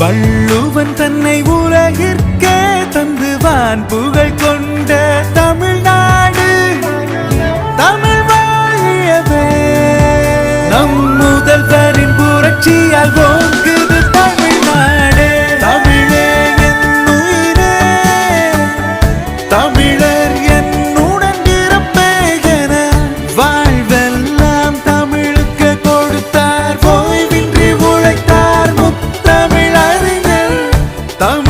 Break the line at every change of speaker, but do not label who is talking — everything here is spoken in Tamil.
வள்ளுவன் தன்னை உலகிற்கே தந்துவான் புகழ் கொண்ட தமிழ்நாடு. தமிழ் வாழவே நம் முதல்வரின் புரட்சியால் ஓங்குது Estamos